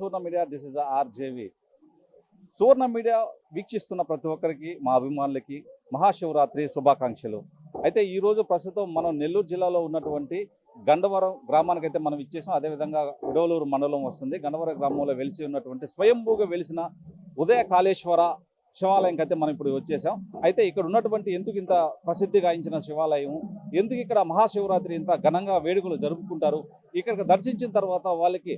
Surna Suvarna media this is RJV. Surna media వీక్షిస్తున్న ప్రతి ఒక్కరికి మా అభిమానులకి మహాశివరాత్రి శుభాకాంక్షలు. అయితే ఈ రోజు ప్రస్తుతం మనం నెల్లూరు జిల్లాలో ఉన్నటువంటి గండవరం గ్రామానికి అయితే మనం ఇచ్చేసాం. అదేవిధంగా విడవలూరు మండలం వస్తుంది. గండవరం గ్రామంలో వెలిసి ఉన్నటువంటి స్వయంభూగా వెలిసిన ఉదయ కాళేశ్వర శివాలయంకి అయితే మనం ఇప్పుడు వచ్చేసాం. అయితే ఇక్కడ ఉన్నటువంటి ఎందుకు ఇంత ప్రసిద్ధి గాయించిన శివాలయం? ఎందుకు ఇక్కడ మహాశివరాత్రి ఇంత ఘనంగా వేడుకలు జరుపుకుంటారు? ఇక్కడికి దర్శించిన తర్వాత వాళ్ళకి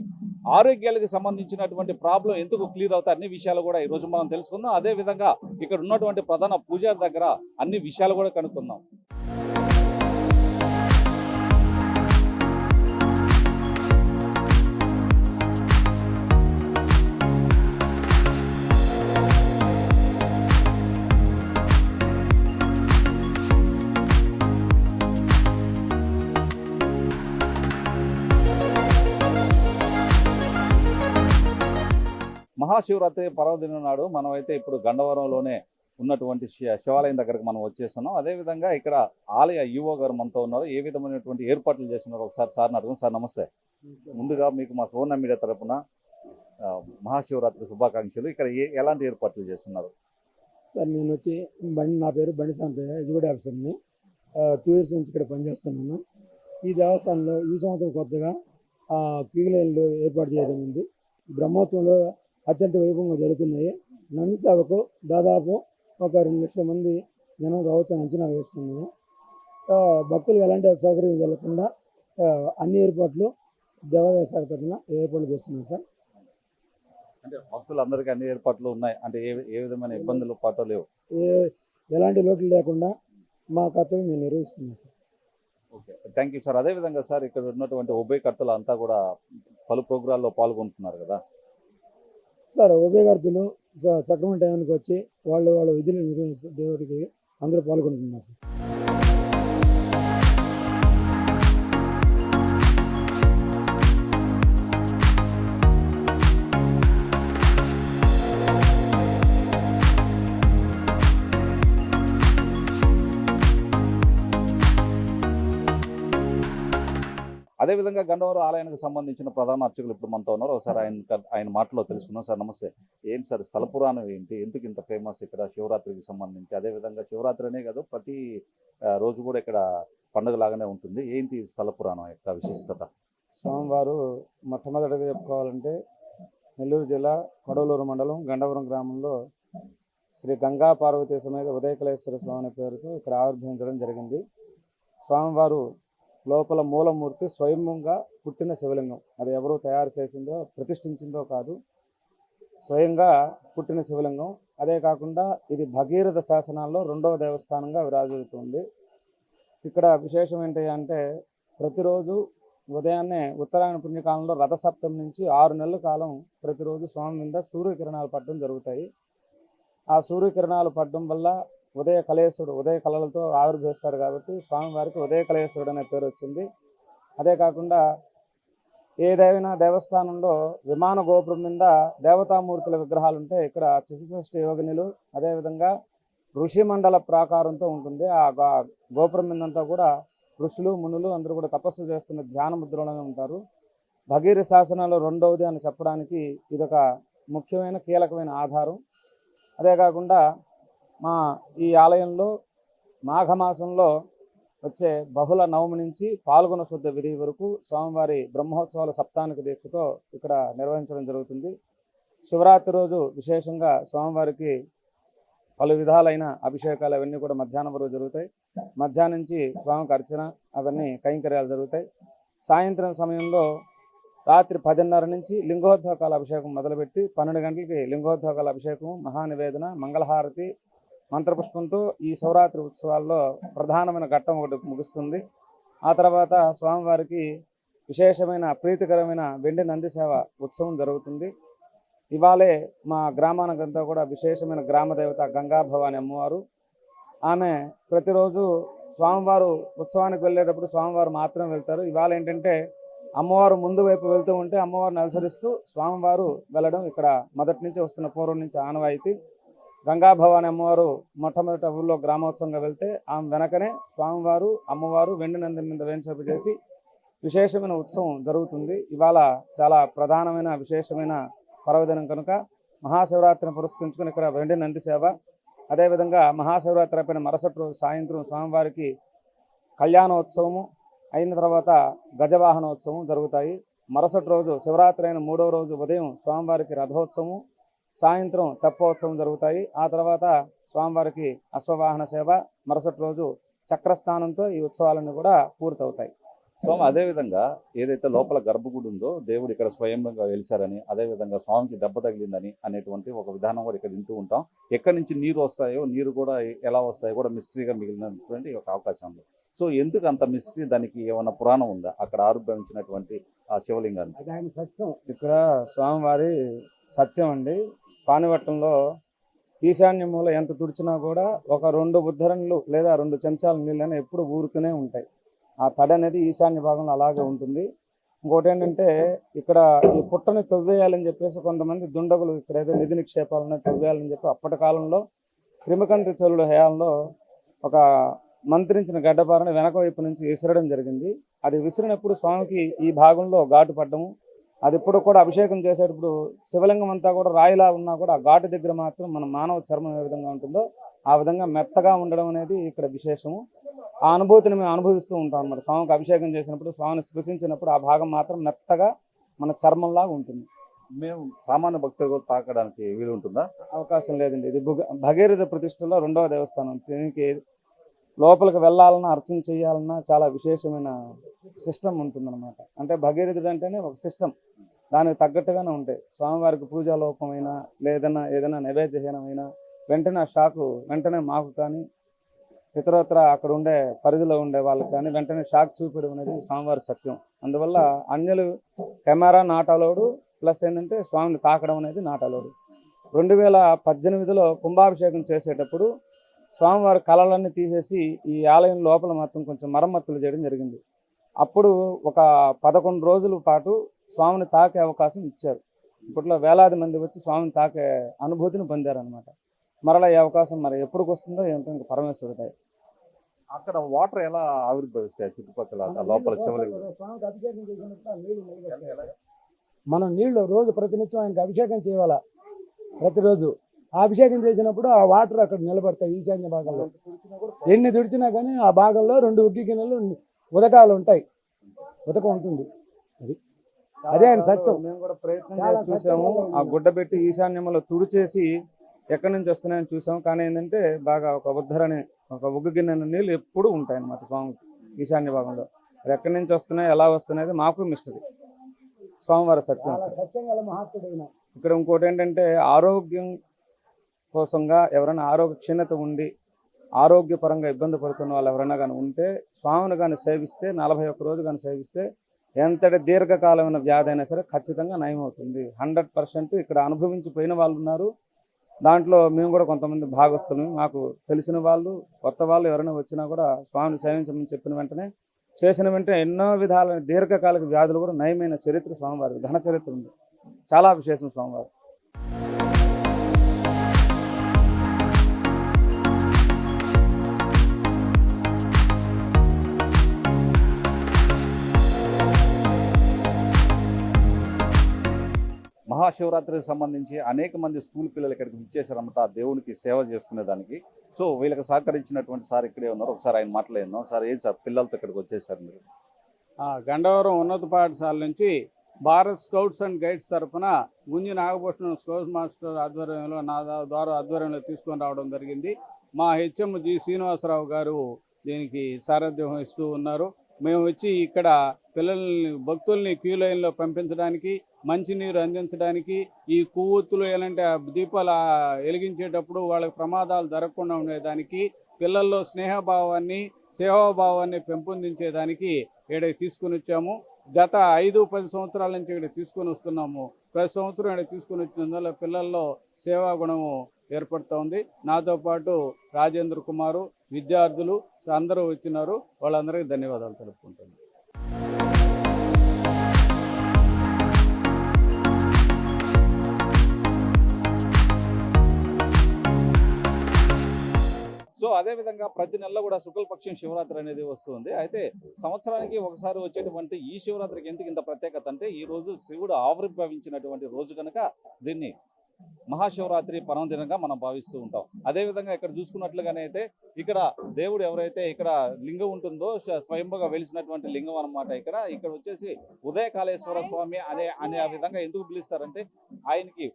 ఆరోగ్యాలకు సంబంధించినటువంటి ప్రాబ్లం ఎందుకు క్లియర్ అవుతాయి అన్ని విషయాలు కూడా ఈ రోజు మనం తెలుసుకుందాం. అదే విధంగా ఇక్కడ ఉన్నటువంటి ప్రధాన పూజారి దగ్గర అన్ని విషయాలు కూడా కనుక్కుందాం. మహాశివరాత్రి పర్వదినం నాడు మనమైతే ఇప్పుడు గండవరంలోనే ఉన్నటువంటి శి- శివాలయం దగ్గరకు మనం వచ్చేస్తున్నాం. అదే విధంగా ఇక్కడ ఆలయ ఈవో గారు మనతో ఉన్నారు. ఏ విధమైనటువంటి ఏర్పాట్లు చేస్తున్నారు ఒకసారి సార్ని అడుగుతాం సార్ నమస్తే. ముందుగా మీకు మా సోన మీడియా తరపున మహాశివరాత్రి శుభాకాంక్షలు. ఇక్కడ ఏ ఎలాంటి ఏర్పాట్లు చేస్తున్నారు? సార్ నేను వచ్చి బండి నా పేరు బండి శాంతయ్య ఎగ్జిక్యూటివ్ ఆఫీసర్ని. టూ ఇయర్స్ నుంచి ఇక్కడ పనిచేస్తున్నాను. ఈ దేవస్థానంలో ఈ సంవత్సరం కొత్తగా క్యూలైన్లు ఏర్పాటు చేయడం ఉంది. బ్రహ్మోత్సవంలో అత్యంత వైభవంగా జరుగుతున్నాయి. నంది సేవకు దాదాపు ఒక రెండు లక్షల మంది జనం రావచ్చు అంచనా వేస్తున్నాము ఆ, భక్తులకు ఎలాంటి సౌకర్యం జరగకుండా అన్ని ఏర్పాట్లు దేవాదాయ శాఖ తరఫున ఏర్పాట్లు చేస్తున్నాం సార్. అంటే భక్తులందరికీ అన్ని ఏర్పాట్లు ఉన్నాయి. అంటే ఏ ఏ విధమైన ఇబ్బందులు పాటో లేవు. ఏ ఎలాంటి లోట్లు లేకుండా మా కర్తవ్యం మేము నిర్వహిస్తున్నాం sir. Okay. Thank you sir. అదే విధంగా సార్ ఇక్కడ ఉన్నటువంటి ఉభయకర్తలు అంతా కూడా పలు ప్రోగ్రాల్లో పాల్గొంటున్నారు కదా. సార్ ఉభయగర్తులు సక్రమ టైంకి వచ్చి వాళ్ళు వాళ్ళ విధులు నిర్వహిస్తూ దేవుడికి అందరూ పాల్గొంటున్నారు సార్. అదే విధంగా గండవరం ఆలయానికి సంబంధించిన ప్రధాన అర్చకులు ఇప్పుడు మనతో ఉన్నారు. ఒకసారి ఆయన ఆయన మాటలో తెలుసుకున్నాం సార్ నమస్తే. ఏంటి సార్ స్థల పురాణం ఏంటి? ఎందుకు ఇంత ఫేమస్ ఇక్కడ శివరాత్రికి సంబంధించి? అదే విధంగా శివరాత్రి అనే కాదు ప్రతి రోజు కూడా ఇక్కడ పండుగ లాగానే ఉంటుంది. ఏంటి స్థల పురాణం యొక్క విశిష్టత? స్వామివారు మొట్టమొదటిగా చెప్పుకోవాలంటే నెల్లూరు జిల్లా కొడవలూరు మండలం గండవరం గ్రామంలో శ్రీ గంగా పార్వతీ సమేత ఉదయకలేశ్వర స్వామి అనే పేరుతో ఇక్కడ ఆవిర్భవించడం జరిగింది. స్వామివారు లోపల మూలమూర్తి స్వయంగా పుట్టిన శివలింగం. అది ఎవరు తయారు చేసిందో ప్రతిష్ఠించిందో కాదు. స్వయంగా పుట్టిన శివలింగం. అదే కాకుండా ఇది భగీరథ శాసనాల్లో రెండవ దేవస్థానంగా విరాజిల్లుతుంది. ఇక్కడ విశేషం ఏంటి అంటే ప్రతిరోజు ఉదయాన్నే ఉత్తరాయణ పుణ్యకాలంలో రథసప్తం నుంచి ఆరు నెలల కాలం ప్రతిరోజు స్వామి మీద సూర్యకిరణాలు పడడం జరుగుతాయి. ఆ సూర్యకిరణాలు పడడం వల్ల ఉదయ కళేశ్వరుడు ఉదయ కళలతో ఆవిర్భవిస్తాడు కాబట్టి స్వామివారికి ఉదయ కళేశ్వరుడు అనే పేరు వచ్చింది. అదే కాకుండా ఏదైనా దేవస్థానంలో విమాన గోపురం మీద దేవతామూర్తుల విగ్రహాలు ఉంటే ఇక్కడ చతుషష్ఠి యోగినులు అదేవిధంగా ఋషి మండల ప్రాకారంతో ఉంటుంది. ఆ గోపురం మీదంతా కూడా ఋషులు మునులు అందరూ కూడా తపస్సు చేస్తున్న ధ్యాన ముద్రలోనే ఉంటారు. భగీరథ శాసనాలు రెండవది అని చెప్పడానికి ఇదొక ముఖ్యమైన కీలకమైన ఆధారం. అదే కాకుండా మా ఈ ఆలయంలో మాఘమాసంలో వచ్చే బహుళ నవమి నుంచి పాల్గొన శుద్ధ విధి వరకు స్వామివారి బ్రహ్మోత్సవాల సప్తానిక దీక్షతో ఇక్కడ నిర్వహించడం జరుగుతుంది. శివరాత్రి రోజు విశేషంగా స్వామివారికి పలు విధాలైన అభిషేకాలు అవన్నీ కూడా మధ్యాహ్నం వరకు జరుగుతాయి. మధ్యాహ్నం నుంచి స్వామికి అర్చన అవన్నీ కైంకర్యాలు జరుగుతాయి. సాయంత్రం సమయంలో రాత్రి పదిన్నర నుంచి లింగోద్భోకాల అభిషేకం మొదలుపెట్టి పన్నెండు గంటలకి లింగోద్భోకాల అభిషేకం మహానివేదన మంగళహారతి మంత్రపుష్పంతో ఈ శివరాత్రి ఉత్సవాల్లో ప్రధానమైన ఘట్టం ఒకటి ముగుస్తుంది. ఆ తర్వాత స్వామివారికి విశేషమైన ప్రీతికరమైన వెండి నంది సేవ ఉత్సవం జరుగుతుంది. ఇవాళే మా గ్రామానికంతా కూడా విశేషమైన గ్రామ దేవత గంగా భవాని అమ్మవారు. ఆమె ప్రతిరోజు స్వామివారు ఉత్సవానికి వెళ్ళేటప్పుడు స్వామివారు మాత్రమే వెళ్తారు. ఇవాళ ఏంటంటే అమ్మవారు ముందు వైపు వెళ్తూ ఉంటే అమ్మవారిని అనుసరిస్తూ స్వామివారు వెళ్ళడం ఇక్కడ మొదటి నుంచి వస్తున్న పూర్వం నుంచి ఆనవాయితీ. గంగాభవాని అమ్మవారు మొట్టమొదట ఊళ్ళో గ్రామోత్సవంగా వెళ్తే ఆమె వెనకనే స్వామివారు అమ్మవారు వెండి నంది మీద వేంచపు చేసి విశేషమైన ఉత్సవం జరుగుతుంది. ఇవాళ చాలా ప్రధానమైన విశేషమైన పర్వదినం కనుక మహాశివరాత్రిని పురస్కరించుకుని ఇక్కడ వెండి నంది సేవ. అదేవిధంగా మహాశివరాత్రి పైన మరుసటి రోజు సాయంత్రం స్వామివారికి కళ్యాణోత్సవము అయిన తర్వాత గజవాహనోత్సవం జరుగుతాయి. మరుసటి రోజు శివరాత్రి అయిన మూడవ రోజు ఉదయం స్వామివారికి రథోత్సవం సాయంత్రం తెప్పోత్సవం జరుగుతాయి. ఆ తర్వాత స్వామివారికి అశ్వవాహన సేవ. మరుసటి రోజు చక్రస్థానంతో ఈ ఉత్సవాలన్నీ కూడా పూర్తవుతాయి. సో అదే విధంగా ఏదైతే లోపల గర్భగుడి ఉందో దేవుడు ఇక్కడ స్వయంగా వెలిసారని అదే విధంగా స్వామికి దెబ్బ తగిలిందని అనేటువంటి ఒక విధానం కూడా ఇక్కడ వింటూ ఉంటాం. ఎక్కడి నుంచి నీరు వస్తాయో నీరు కూడా ఎలా వస్తాయో కూడా మిస్టరీగా మిగిలినటువంటి ఒక అవకాశం ఉంది. సో ఎందుకు అంత మిస్టరీ? దానికి ఏమైనా పురాణం ఉందా? అక్కడ ఆరోగ్యించినటువంటి ఆ శివలింగాన్ని. ఆయన సత్యం. ఇక్కడ స్వామివారి సత్యం అండి. పానివట్టంలో ఈశాన్యములో ఎంత తుడిచినా కూడా ఒక రెండు ఉద్ధరణలు లేదా రెండు చెంచాల నీళ్ళని ఎప్పుడు ఊరుతూనే ఉంటాయి. ఆ తడి అనేది ఈశాన్య భాగంలో అలాగే ఉంటుంది. ఇంకోటి ఏంటంటే ఇక్కడ ఈ పుట్టని తవ్వేయాలని చెప్పేసి కొంతమంది దుండగులు ఇక్కడ ఏదో నిధి నిక్షేపాలను తవ్వేయాలని చెప్పి అప్పటి కాలంలో క్రిమకండ్రి చోళుడు హయాంలో ఒక మంత్రించిన గడ్డపారని వెనక వైపు నుంచి విసరడం జరిగింది. అది విసిరినప్పుడు స్వామికి ఈ భాగంలో ఘాటు పడ్డము. అది ఇప్పుడు కూడా అభిషేకం చేసేటప్పుడు శివలింగం అంతా కూడా రాయిలా ఉన్నా కూడా ఆ ఘాటు దగ్గర మాత్రం మన మానవ చర్మం ఏ విధంగా ఉంటుందో ఆ విధంగా మెత్తగా ఉండడం అనేది ఇక్కడ విశేషము. ఆ అనుభూతిని మేము అనుభవిస్తూ ఉంటాం అన్నమాట. స్వామికి అభిషేకం చేసినప్పుడు స్వామిని స్పృశించినప్పుడు ఆ భాగం మాత్రం మెత్తగా మన చర్మంలాగా ఉంటుంది. మేము సామాన్య భక్తులు కూడా తాకడానికి వీలు ఉంటుందా? అవకాశం లేదండి. ఇది భుగ- భగీరథ ప్రతిష్టలో రెండవ దేవస్థానం. దీనికి లోపలికి వెళ్ళాలన్నా అర్చన చేయాలన్నా చాలా విశేషమైన సిస్టమ్ ఉంటుందన్నమాట. అంటే భగీరథుడు అంటేనే ఒక సిస్టమ్. దానికి తగ్గట్టుగానే ఉంటాయి. స్వామివారికి పూజా లోపమైనా లేదన్నా ఏదైనా నైవేద్యహీనమైనా వెంటనే ఆ షాకు వెంటనే మాకు కానీ ఇతరత్ర అక్కడ ఉండే పరిధిలో ఉండే వాళ్ళకి కానీ వెంటనే షాక్ చూపించడం అనేది స్వామివారి సత్యం. అందువల్ల అన్యులు కెమెరా నాటాలోడు ప్లస్ ఏంటంటే స్వామిని తాకడం అనేది నాటాలోడు రెండు వేల పద్దెనిమిదిలో కుంభాభిషేకం చేసేటప్పుడు స్వామివారి కళలన్నీ తీసేసి ఈ ఆలయం లోపల మాత్రం కొంచెం మరమ్మతులు చేయడం జరిగింది. అప్పుడు ఒక పదకొండు రోజుల పాటు స్వామిని తాకే అవకాశం ఇచ్చారు. ఇప్పట్లో వేలాది మంది వచ్చి స్వామిని తాకే అనుభూతిని పొందారనమాట మరలా ఈ అవకాశం మరి ఎప్పటికి వస్తుందో ఏంటో ఇంకా పరమేశ్వరుతాయి అక్కడ వాటర్ ఎలా ఆవిర్భవిస్తాయి చుట్టుపక్కల లోపల శివలింగం. మనం నీళ్ళు రోజు ప్రతినిత్యం ఆయనకి అభిషేకం చేయాల? ప్రతిరోజు. ఆ అభిషేకం చేసినప్పుడు ఆ వాటర్ అక్కడ నిలబడతాయి ఈశాన్య భాగంలో. ఎన్ని తుడిచినా కానీ ఆ భాగంలో రెండు ఉగ్గి గిన్నెలు ఉదకాలు ఉంటాయి. ఉదకం ఉంటుంది. అదే. ఆయన సత్యం. మేము కూడా ప్రయత్నం చేసి చూసాము. ఆ గుడ్డ పెట్టి ఈశాన్యంలో తుడిచేసి ఎక్కడి నుంచి వస్తున్నాయని చూసాం. కానీ ఏంటంటే బాగా ఒక ఉద్ధరని ఒక ఉగ్గు గిన్నె నీళ్ళు ఎప్పుడూ ఉంటాయి అన్నమాట స్వామి ఈశాన్య భాగంలో. అది ఎక్కడి నుంచి వస్తున్నాయి ఎలా వస్తున్నాయి మాకు మిస్టరీ స్వామివారి సత్యం. ఇక్కడ ఇంకోటి ఏంటంటే ఆరోగ్యం కోసంగా ఎవరైనా ఆరోగ్య క్షీణత ఉండి ఆరోగ్యపరంగా ఇబ్బంది పడుతున్న వాళ్ళు ఎవరైనా కానీ ఉంటే స్వామిని కానీ సేవిస్తే నలభై ఒక్క రోజు కానీ సేవిస్తే ఎంతటి దీర్ఘకాలమైన వ్యాధి అయినా సరే ఖచ్చితంగా నయం అవుతుంది హండ్రెడ్ పర్సెంట్ ఇక్కడ అనుభవించిపోయిన వాళ్ళు ఉన్నారు. దాంట్లో మేము కూడా కొంతమంది భాగస్తులు మాకు తెలిసిన వాళ్ళు కొత్త వాళ్ళు ఎవరైనా వచ్చినా కూడా స్వామిని సేవించమని చెప్పిన వెంటనే చేసిన వెంటనే ఎన్నో విధాల దీర్ఘకాలిక వ్యాధులు కూడా నయమైన చరిత్ర స్వామివారి ఘన చరిత్ర ఉంది. చాలా విశేషం స్వామివారు. మహాశివరాత్రికి సంబంధించి అనేక మంది స్కూల్ పిల్లలు ఇక్కడికి ఇచ్చేసారన్నమాట దేవునికి సేవ చేసుకునేదానికి సో వీళ్ళకి సహకరించినటువంటి సార్ ఇక్కడే ఉన్నారు. ఒకసారి ఆయన మాట్లాడినాం సార్ ఏం సార్? పిల్లలతో ఇక్కడికి వచ్చేసారు మీరు. గండవరం ఉన్నత పాఠశాల నుంచి భారత్ స్కౌట్స్ అండ్ గైడ్స్ తరఫున గుంజి నాగభూషణం స్కౌట్స్ మాస్టర్ ఆధ్వర్యంలో నా ద్వారా ఆధ్వర్యంలో తీసుకొని రావడం జరిగింది. మా హెచ్ఎం జి శ్రీనివాసరావు గారు దీనికి సారథ్యం వహిస్తూ ఉన్నారు. మేము వచ్చి ఇక్కడ పిల్లల్ని భక్తుల్ని క్యూ లైన్లో పంపించడానికి మంచినీరు అందించడానికి ఈ కొవ్వొత్తులు ఎలాంటి దీపాలు వెలిగించేటప్పుడు వాళ్ళకి ప్రమాదాలు జరగకుండా ఉండేదానికి పిల్లల్లో స్నేహభావాన్ని సేవాభావాన్ని పెంపొందించేదానికి ఇక్కడ తీసుకుని వచ్చాము. గత ఐదు పది సంవత్సరాల నుంచి ఇక్కడ తీసుకొని వస్తున్నాము. ప్రతి సంవత్సరం ఇక్కడ తీసుకొని వచ్చినందువల్ల పిల్లల్లో సేవా గుణము ఏర్పడుతూ ఉంది. నాతో పాటు రాజేంద్ర కుమారు విద్యార్థులు అందరూ వచ్చినారు. వాళ్ళందరికీ ధన్యవాదాలు తెలుపుకుంటున్నాను. సో అదే విధంగా ప్రతి నెలలో కూడా శుక్లపక్షం శివరాత్రి అనేది వస్తుంది. అయితే సంవత్సరానికి ఒకసారి వచ్చేటువంటి ఈ శివరాత్రికి ఎందుకు ఇంత ప్రత్యేకత అంటే ఈ రోజు శివుడు ఆవిర్భవించినటువంటి రోజు కనుక దీన్ని మహాశివరాత్రి పర్వదినంగా మనం భావిస్తూ ఉంటాం. అదే విధంగా ఇక్కడ చూసుకున్నట్లుగానే అయితే ఇక్కడ దేవుడు ఎవరైతే ఇక్కడ లింగం ఉంటుందో స్వయంగా వెలిసినటువంటి లింగం అన్నమాట ఇక్కడ. ఇక్కడ వచ్చేసి ఉదయకాళేశ్వర స్వామి అనే అనే విధంగా ఎందుకు పిలుస్తారంటే ఆయనకి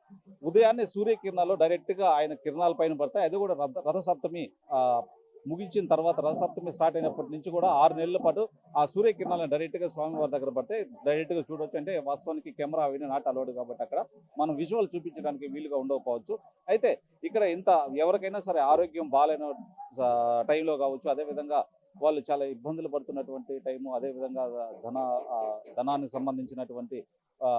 ఉదయాన్నే సూర్యకిరణాలు డైరెక్ట్గా ఆయన కిరణాల పైన పడతాయి. అది కూడా రథ రథసప్తమి ఆ ముగించిన తర్వాత రథసప్తమి స్టార్ట్ అయినప్పటి నుంచి కూడా ఆరు నెలల పాటు ఆ సూర్యకిరణాలను డైరెక్ట్గా స్వామి వారి దగ్గర పడితే డైరెక్ట్గా చూడొచ్చు. అంటే వాస్తవానికి కెమెరా అవన్నీ నాట్ అలౌడ్ కాబట్టి అక్కడ మనం విజువల్ చూపించడానికి వీలుగా ఉండకపోవచ్చు. అయితే ఇక్కడ ఇంత ఎవరికైనా సరే ఆరోగ్యం బాగాలేని టైంలో కావచ్చు. అదే విధంగా వాళ్ళు చాలా ఇబ్బందులు పడుతున్నటువంటి టైము అదే విధంగా ధన ధనానికి సంబంధించినటువంటి ఆ,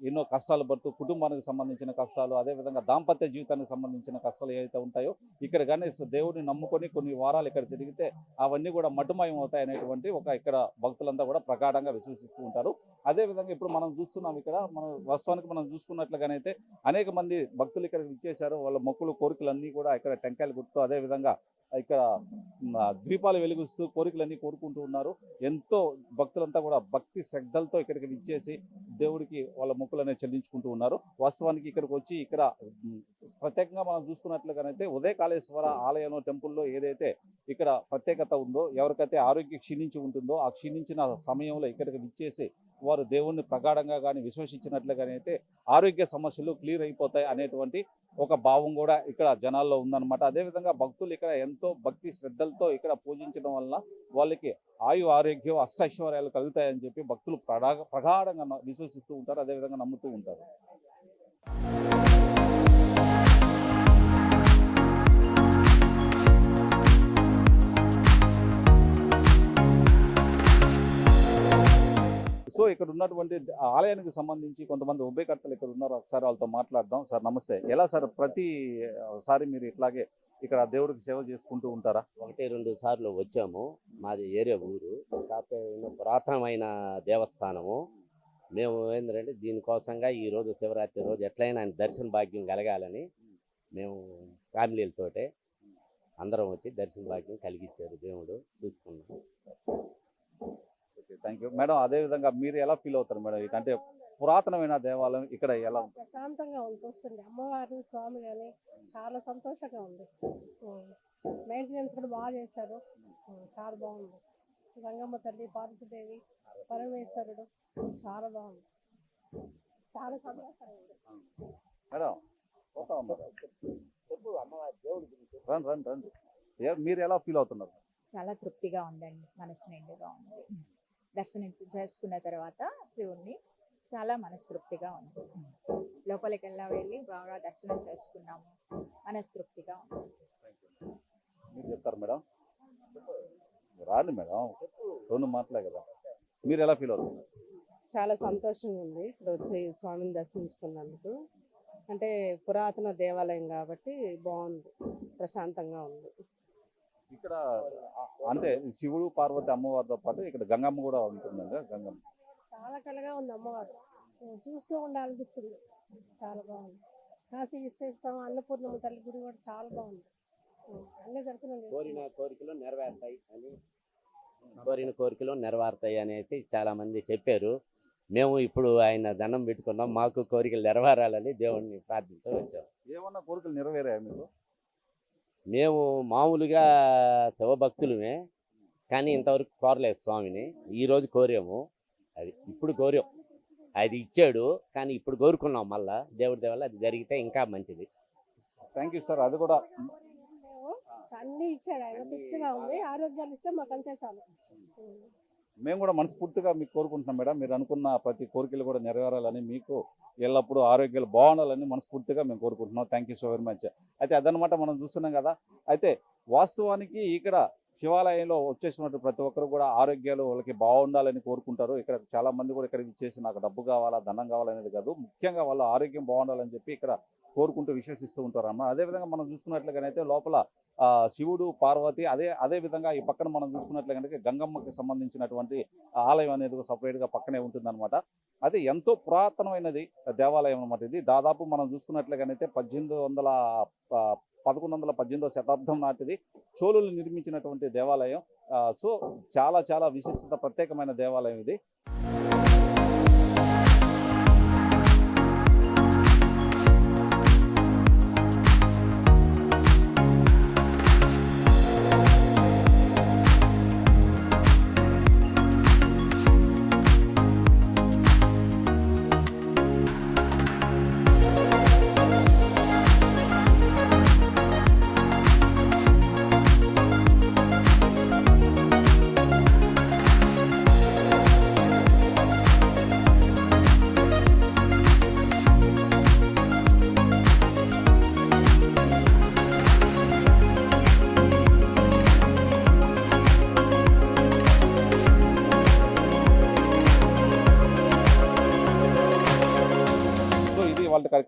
ఎన్నో కష్టాలు పడుతూ కుటుంబానికి సంబంధించిన కష్టాలు అదే విధంగా దాంపత్య జీవితానికి సంబంధించిన కష్టాలు ఏవైతే ఉంటాయో ఇక్కడ కానీ దేవుడిని నమ్ముకొని కొన్ని వారాలు ఇక్కడ తిరిగితే అవన్నీ కూడా మటుమయం అవుతాయి అనేటువంటి ఒక ఇక్కడ భక్తులంతా కూడా ప్రగాఢంగా విశ్వసిస్తూ ఉంటారు. అదే విధంగా ఇప్పుడు మనం చూస్తున్నాం ఇక్కడ మన వాస్తవానికి మనం చూసుకున్నట్లుగానైతే అనేక మంది భక్తులు ఇక్కడ ఇచ్చేశారు వాళ్ళ మొక్కులు కోరికలు అన్నీ కూడా ఇక్కడ టెంకాయలు గుర్తు అదే విధంగా ఇక్కడ ద్వీపాలు వెలుగుస్తూ కోరికలన్నీ కోరుకుంటూ ఉన్నారు. ఎంతో భక్తులంతా కూడా భక్తి శ్రద్ధలతో ఇక్కడికి విచ్చేసి దేవుడికి వాళ్ళ మొక్కులనే చెల్లించుకుంటూ ఉన్నారు. వాస్తవానికి ఇక్కడికి వచ్చి ఇక్కడ ప్రత్యేకంగా మనం చూసుకున్నట్లుగానైతే ఉదయ కాళేశ్వర ఆలయంలో టెంపుల్లో ఏదైతే ఇక్కడ ప్రత్యేకత ఉందో ఎవరికైతే ఆరోగ్యం క్షీణించి ఉంటుందో ఆ క్షీణించిన సమయంలో ఇక్కడికి విచ్చేసి వారు దేవుణ్ణి ప్రగాఢంగా కానీ విశ్వసించినట్లుగానే అయితే ఆరోగ్య సమస్యలు క్లియర్ అయిపోతాయి అనేటువంటి ఒక భావం కూడా ఇక్కడ జనాల్లో ఉందన్నమాట. అదేవిధంగా భక్తులు ఇక్కడ ఎంతో భక్తి శ్రద్ధలతో ఇక్కడ పూజించడం వల్ల వాళ్ళకి ఆయు ఆరోగ్యం అష్టైశ్వర్యాలు కలుగుతాయని చెప్పి భక్తులు ప్రగాఢ ప్రగాఢంగా విశ్వసిస్తూ ఉంటారు అదేవిధంగా నమ్ముతూ ఉంటారు. సో ఇక్కడ ఉన్నటువంటి ఆలయానికి సంబంధించి కొంతమంది ఉభయకర్తలు ఇక్కడ ఉన్నారు. ఒకసారి వాళ్ళతో మాట్లాడదాం. సార్ నమస్తే. ఎలా సార్ ప్రతి సారి మీరు ఇట్లాగే ఇక్కడ దేవుడికి సేవ చేసుకుంటూ ఉంటారా? ఒకటి రెండు సార్లు వచ్చాము. మాది ఏరియా ఊరు. కాకపోతే పురాతనమైన దేవస్థానము. మేము ఏంటంటే దీనికోసంగా ఈరోజు శివరాత్రి రోజు ఎట్లయినా ఆయన దర్శన భాగ్యం కలగాలని మేము ఫ్యామిలీలతోటే అందరం వచ్చి దర్శన భాగ్యం కలిగించారు దేవుడు. చూసుకున్నాం థ్యాంక్ యూ మేడం అదే విధంగా మీరు ఎలా ఫీల్ అవుతారు మేడం అంటే పురాతనమైన దేవాలయం ఇక్కడ ఎలా ఉంటుంది ప్రశాంతంగా ఉంది చూస్తుంది అమ్మవారు స్వామి కానీ చాలా సంతోషంగా ఉంది. మెయింటెనెన్స్ కూడా బాగా చేశారు. చాలా బాగుంది. గంగమ్మ తల్లి పార్వతీదేవి పరమేశ్వరుడు చాలా బాగుంది. చాలా సంతోషంగా ఉంది. మేడం చెప్పు అమ్మవారి దేవుడి గురించి రండి రండి రండి. మీరు ఎలా ఫీల్ అవుతున్నారు? చాలా తృప్తిగా ఉందండి మనసు నిండుగా ఉంది. దర్శనం చేసుకున్న తర్వాత శివుణ్ణి చాలా మనస్తృప్తిగా ఉంది. లోపలికి వెళ్ళా వెళ్ళి బాగా దర్శనం చేసుకున్నాము. మనస్తృప్తిగా ఉంది. మీరు చెప్తారు మేడం? రాండి మేడం. రెండు మాటలే కదా. మీరు ఎలా ఫీల్ అవుతున్నారు? చాలా సంతోషంగా ఉంది ఇక్కడ వచ్చి స్వామిని దర్శించుకున్నందుకు. అంటే పురాతన దేవాలయం కాబట్టి బాగుంది. ప్రశాంతంగా ఉంది. ఇక్కడ అంటే శివుడు పార్వతి అమ్మవారితో పాటు ఇక్కడ గంగమ్మ కూడా ఉంటుందండి గంగమ్మ. చాలా కళగా ఉంది అమ్మవారు. చూస్తూ ఉండాలనిపిస్తుంది. చాలా బాగుంది. కాశీ విశ్వేశ్వరం అన్నపూర్ణమ్మ తల్లి గుడి కూడా చాలా బాగుంది. అన్ని దర్శనం కోరిన. కోరికలు నెరవేరుతాయి అని కోరిన కోరికలు నెరవేరుతాయి అనేసి చాలా మంది చెప్పారు. మేము ఇప్పుడు ఆయన దండం పెట్టుకున్నాం. మాకు కోరికలు నెరవేరాలని దేవుణ్ణి ప్రార్థించ వచ్చాం ఏమన్నా కోరికలు నెరవేరాయా మీకు? మేము మామూలుగా శివభక్తులమే కానీ ఇంతవరకు కోరలేదు స్వామిని. ఈ రోజు కోరాము. అది ఇప్పుడు కోరాం. అది ఇచ్చాడు కానీ ఇప్పుడు కోరుకున్నాం మళ్ళా. దేవుడి దేవల్ల అది జరిగితే ఇంకా మంచిది. థ్యాంక్ యూ సార్ అది కూడా. అన్ని ఇచ్చాడు. ఆయన తృప్తిగా ఉంది. ఆరోగ్యాలు ఇస్తే మాకు అంతే చాలు. మేము కూడా మనస్ఫూర్తిగా మీకు కోరుకుంటున్నాం మేడం. మీరు అనుకున్న ప్రతి కోరికలు కూడా నెరవేరాలని మీకు ఎల్లప్పుడూ ఆరోగ్యాలు బాగుండాలని మనస్ఫూర్తిగా మేము కోరుకుంటున్నాం. Thank you so very much అయితే అదనమాట మనం చూస్తున్నాం కదా. అయితే వాస్తవానికి ఇక్కడ శివాలయంలో వచ్చేసినటువంటి ప్రతి ఒక్కరు కూడా ఆరోగ్యాలు వాళ్ళకి బాగుండాలని కోరుకుంటారు. ఇక్కడ చాలా మంది కూడా ఇక్కడ ఇచ్చేసి నాకు డబ్బు కావాలా ధనం కావాలనేది కాదు. ముఖ్యంగా వాళ్ళ ఆరోగ్యం బాగుండాలని చెప్పి ఇక్కడ కోరుకుంటూ విశ్వసిస్తూ ఉంటారు అన్నమాట అదేవిధంగా మనం చూసుకున్నట్లుగానైతే లోపల శివుడు పార్వతి అదే అదే విధంగా ఈ పక్కన మనం చూసుకున్నట్లయితే గంగమ్మకి సంబంధించినటువంటి ఆలయం అనేది సపరేట్గా పక్కనే ఉంటుందన్నమాట. అది ఎంతో పురాతనమైనది దేవాలయం అన్నమాట ఇది. దాదాపు మనం చూసుకున్నట్లుగానైతే పద్దెనిమిది వందల పదకొండు వందల పద్దెనిమిదవ శతాబ్దం నాటిది చోళులు నిర్మించినటువంటి దేవాలయం. సో చాలా చాలా విశిష్టత ప్రత్యేకమైన దేవాలయం ఇది.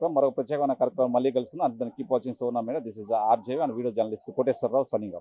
కార్యక్రమం మరొక ప్రత్యేకమైన కార్యక్రమం మళ్ళీ కలుస్తుంది అందరికీ keep watching Sona madam this is RJV and video journalist Koteswara Rao signing